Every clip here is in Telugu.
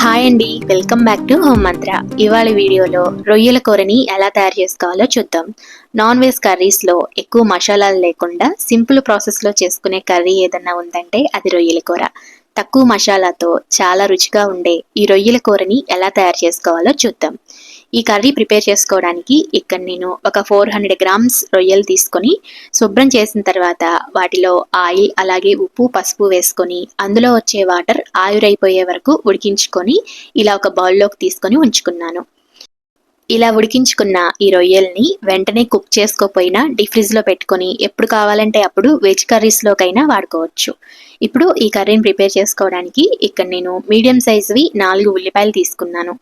హాయ్ అండి వెల్కమ్ బ్యాక్ టు హోమ్ మంత్ర. ఇవాళ వీడియోలో రొయ్యల కూరని ఎలా తయారు చేసుకోవాలో చూద్దాం. నాన్ వెజ్ కర్రీస్లో ఎక్కువ మసాలాలు లేకుండా సింపుల్ ప్రాసెస్లో చేసుకునే కర్రీ ఏదన్నా ఉందంటే అది రొయ్యల కూర. తక్కువ మసాలాతో చాలా రుచిగా ఉండే ఈ రొయ్యల కూరని ఎలా తయారు చేసుకోవాలో చూద్దాం. ఈ కర్రీ ప్రిపేర్ చేసుకోవడానికి ఇక్కడ నేను ఒక ఫోర్ హండ్రెడ్ గ్రామ్స్ రొయ్యలు తీసుకొని శుభ్రం చేసిన తర్వాత వాటిలో ఆయిల్ అలాగే ఉప్పు పసుపు వేసుకొని అందులో వచ్చే వాటర్ ఆవిరైపోయే వరకు ఉడికించుకొని ఇలా ఒక బౌల్లోకి తీసుకొని ఉంచుకున్నాను. ఇలా ఉడికించుకున్న ఈ రొయ్యల్ని వెంటనే కుక్ చేసుకోపోయినా డీప్లో పెట్టుకొని ఎప్పుడు కావాలంటే అప్పుడు వెజ్ కర్రీస్ లోకైనా వాడుకోవచ్చు. ఇప్పుడు ఈ కర్రీని ప్రిపేర్ చేసుకోవడానికి ఇక్కడ నేను మీడియం సైజువి నాలుగు ఉల్లిపాయలు తీసుకున్నాను.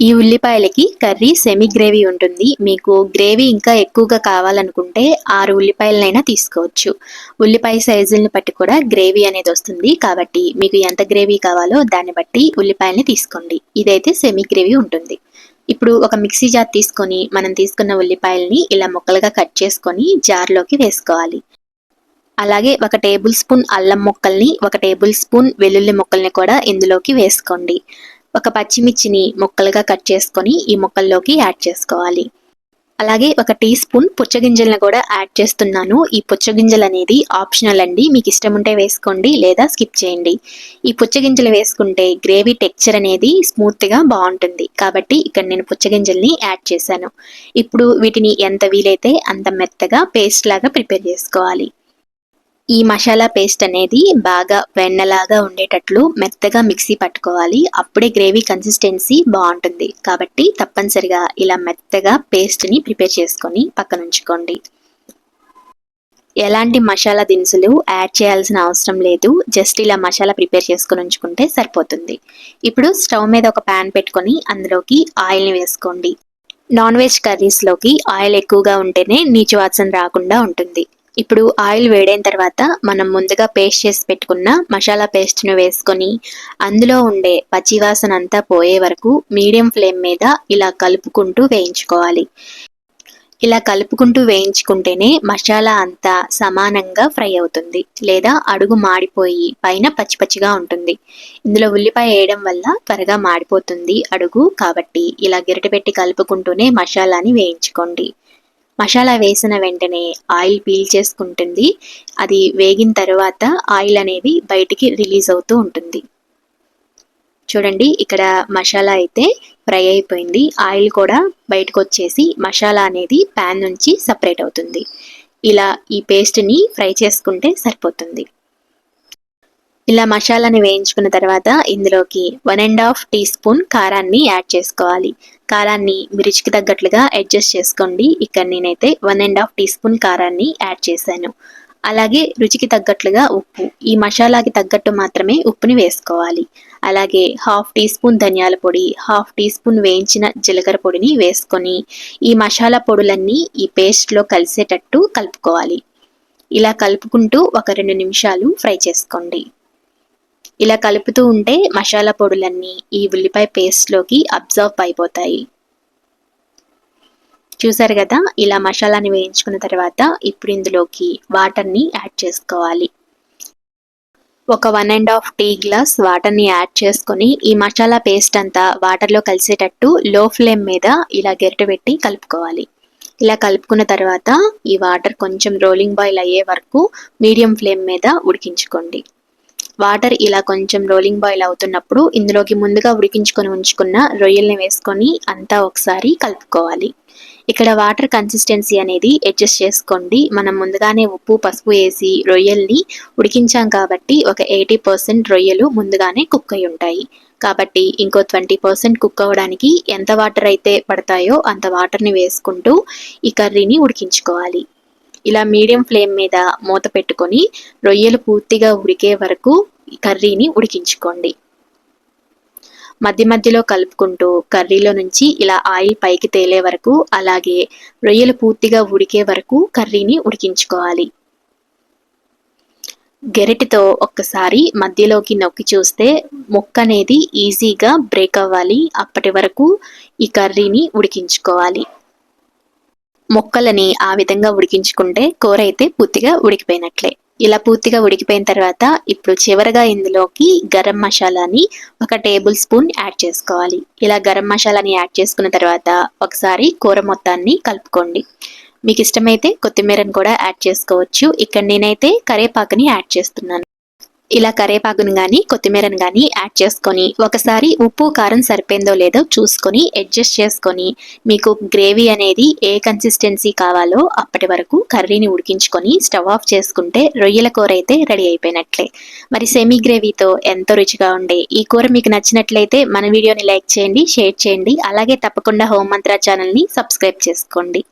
ఈ ఉల్లిపాయలకి కర్రీ సెమీ గ్రేవీ ఉంటుంది. మీకు గ్రేవీ ఇంకా ఎక్కువగా కావాలనుకుంటే ఆరు ఉల్లిపాయలనైనా తీసుకోవచ్చు. ఉల్లిపాయ సైజుల్ని బట్టి కూడా గ్రేవీ అనేది వస్తుంది. కాబట్టి మీకు ఎంత గ్రేవీ కావాలో దాన్ని బట్టి ఉల్లిపాయల్ని తీసుకోండి. ఇదైతే సెమీ గ్రేవీ ఉంటుంది. ఇప్పుడు ఒక మిక్సీ జార్ తీసుకొని మనం తీసుకున్న ఉల్లిపాయల్ని ఇలా ముక్కలుగా కట్ చేసుకొని జార్లోకి వేసుకోవాలి. అలాగే ఒక టేబుల్ స్పూన్ అల్లం ముక్కల్ని ఒక టేబుల్ స్పూన్ వెల్లుల్లి ముక్కల్ని కూడా ఇందులోకి వేసుకోండి. ఒక పచ్చిమిర్చిని ముక్కలుగా కట్ చేసుకొని ఈ ముక్కల్లోకి యాడ్ చేసుకోవాలి. అలాగే ఒక టీ స్పూన్ పుచ్చగింజలను కూడా యాడ్ చేస్తున్నాను. ఈ పుచ్చగింజలు అనేది ఆప్షనల్ అండి. మీకు ఇష్టం ఉంటే వేసుకోండి లేదా స్కిప్ చేయండి. ఈ పుచ్చగింజలు వేసుకుంటే గ్రేవీ టెక్చర్ అనేది స్మూత్గా బాగుంటుంది. కాబట్టి ఇక్కడ నేను పుచ్చగింజల్ని యాడ్ చేశాను. ఇప్పుడు వీటిని ఎంత వీలైతే అంత మెత్తగా పేస్ట్ లాగా ప్రిపేర్ చేసుకోవాలి. ఈ మసాలా పేస్ట్ అనేది బాగా వెన్నలాగా ఉండేటట్లు మెత్తగా మిక్సీ పట్టుకోవాలి. అప్పుడే గ్రేవీ కన్సిస్టెన్సీ బాగుంటుంది. కాబట్టి తప్పనిసరిగా ఇలా మెత్తగా పేస్ట్ని ప్రిపేర్ చేసుకొని పక్కన ఉంచుకోండి. ఎలాంటి మసాలా దినుసులు యాడ్ చేయాల్సిన అవసరం లేదు. జస్ట్ ఇలా మసాలా ప్రిపేర్ చేసుకొని ఉంచుకుంటే సరిపోతుంది. ఇప్పుడు స్టవ్ మీద ఒక ప్యాన్ పెట్టుకొని అందులోకి ఆయిల్ని వేసుకోండి. నాన్ వెజ్ కర్రీస్లోకి ఆయిల్ ఎక్కువగా ఉంటేనే నీచు వాసన రాకుండా ఉంటుంది. ఇప్పుడు ఆయిల్ వేడైన తర్వాత మనం ముందుగా పేస్ట్ చేసి పెట్టుకున్న మసాలా పేస్ట్ను వేసుకొని అందులో ఉండే పచ్చివాసన అంతా పోయే వరకు మీడియం ఫ్లేమ్ మీద ఇలా కలుపుకుంటూ వేయించుకోవాలి. ఇలా కలుపుకుంటూ వేయించుకుంటేనే మసాలా అంతా సమానంగా ఫ్రై అవుతుంది లేదా అడుగు మాడిపోయి పైన పచ్చి పచ్చిగా ఉంటుంది. ఇందులో ఉల్లిపాయ వేయడం వల్ల త్వరగా మాడిపోతుంది అడుగు కాబట్టి ఇలా గిరట పెట్టి కలుపుకుంటూనే మసాలాని వేయించుకోండి. మసాలా వేసిన వెంటనే ఆయిల్ పీల్ చేసుకుంటుంది. అది వేగిన తర్వాత ఆయిల్ అనేది బయటికి రిలీజ్ అవుతూ ఉంటుంది. చూడండి ఇక్కడ మసాలా అయితే ఫ్రై అయిపోయింది. ఆయిల్ కూడా బయటకు వచ్చేసి మసాలా అనేది ప్యాన్ నుంచి సపరేట్ అవుతుంది. ఇలా ఈ పేస్ట్ని ఫ్రై చేసుకుంటే సరిపోతుంది. ఇలా మసాలాని వేయించుకున్న తర్వాత ఇందులోకి one and half teaspoon కారాన్ని యాడ్ చేసుకోవాలి. కారాన్ని రుచికి తగ్గట్లుగా అడ్జస్ట్ చేసుకోండి. ఇక్కడ నేనైతే one and half teaspoon కారాన్ని యాడ్ చేశాను. అలాగే రుచికి తగ్గట్లుగా ఉప్పు ఈ మసాలాకి తగ్గట్టు మాత్రమే ఉప్పుని వేసుకోవాలి. అలాగే హాఫ్ టీ స్పూన్ ధనియాల పొడి హాఫ్ టీ స్పూన్ వేయించిన జీలకర్ర పొడిని వేసుకొని ఈ మసాలా పొడులన్నీ ఈ పేస్ట్లో కలిసేటట్టు కలుపుకోవాలి. ఇలా కలుపుకుంటూ ఒక రెండు నిమిషాలు ఫ్రై చేసుకోండి. ఇలా కలుపుతూ ఉంటే మసాలా పొడులన్నీ ఈ ఉల్లిపాయ పేస్ట్లోకి అబ్జర్వ్ అయిపోతాయి. చూసారు కదా? ఇలా మసాలాని వేయించుకున్న తర్వాత ఇప్పుడు ఇందులోకి వాటర్ని యాడ్ చేసుకోవాలి. ఒక one and half tea glass వాటర్ని యాడ్ చేసుకొని ఈ మసాలా పేస్ట్ అంతా వాటర్లో కలిసేటట్టు లో ఫ్లేమ్ మీద ఇలా గెరట పెట్టి కలుపుకోవాలి. ఇలా కలుపుకున్న తర్వాత ఈ వాటర్ కొంచెం రోలింగ్ బాయిల్ అయ్యే వరకు మీడియం ఫ్లేమ్ మీద ఉడికించుకోండి. వాటర్ ఇలా కొంచెం రోలింగ్ బాయిల్ అవుతున్నప్పుడు ఇందులోకి ముందుగా ఉడికించుకొని ఉంచుకున్న రొయ్యల్ని వేసుకొని అంతా ఒకసారి కలుపుకోవాలి. ఇక్కడ వాటర్ కన్సిస్టెన్సీ అనేది అడ్జస్ట్ చేసుకోండి. మనం ముందుగానే ఉప్పు పసుపు వేసి రొయ్యల్ని ఉడికించాం కాబట్టి ఒక ఎయిటీ పర్సెంట్ రొయ్యలు ముందుగానే కుక్ అయి ఉంటాయి. కాబట్టి ఇంకో ట్వంటీ పర్సెంట్ కుక్ అవ్వడానికి ఎంత వాటర్ అయితే పడతాయో అంత వాటర్ని వేసుకుంటూ ఈ కర్రీని ఉడికించుకోవాలి. ఇలా మీడియం ఫ్లేమ్ మీద మూత పెట్టుకొని రొయ్యలు పూర్తిగా ఉడికే వరకు కర్రీని ఉడికించుకోండి. మధ్య మధ్యలో కలుపుకుంటూ కర్రీలో నుంచి ఇలా ఆయిల్ పైకి తేలే వరకు అలాగే రొయ్యలు పూర్తిగా ఉడికే వరకు కర్రీని ఉడికించుకోవాలి. గెరటితో ఒక్కసారి మధ్యలోకి నొక్కి చూస్తే ముక్క అనేది ఈజీగా బ్రేక్ అవ్వాలి. అప్పటి వరకు ఈ కర్రీని ఉడికించుకోవాలి. ముక్కలని ఆ విధంగా ఉడికించుకుంటే కూర అయితే పూర్తిగా ఉడికిపోయినట్లే. ఇలా పూర్తిగా ఉడికిపోయిన తర్వాత ఇప్పుడు చివరగా ఇందులోకి గరం మసాలాని ఒక టేబుల్ స్పూన్ యాడ్ చేసుకోవాలి. ఇలా గరం మసాలాని యాడ్ చేసుకున్న తర్వాత ఒకసారి కూర మొత్తాన్ని కలుపుకోండి. మీకు ఇష్టమైతే కొత్తిమీరని కూడా యాడ్ చేసుకోవచ్చు. ఇక్కడ నేనైతే కరేపాకుని యాడ్ చేస్తున్నాను. ఇలా కరేపాకును కానీ కొత్తిమీరను కానీ యాడ్ చేసుకొని ఒకసారి ఉప్పు కారం సరిపోయిందో లేదో చూసుకొని అడ్జస్ట్ చేసుకొని మీకు గ్రేవీ అనేది ఏ కన్సిస్టెన్సీ కావాలో అప్పటి వరకు కర్రీని ఉడికించుకొని స్టవ్ ఆఫ్ చేసుకుంటే రొయ్యల కూర అయితే రెడీ అయిపోయినట్లే. మరి సెమీ గ్రేవీతో ఎంతో రుచిగా ఉండే ఈ కూర మీకు నచ్చినట్లయితే మన వీడియోని లైక్ చేయండి షేర్ చేయండి అలాగే తప్పకుండా హోమ్ మంత్ర ఛానల్ని సబ్స్క్రైబ్ చేసుకోండి.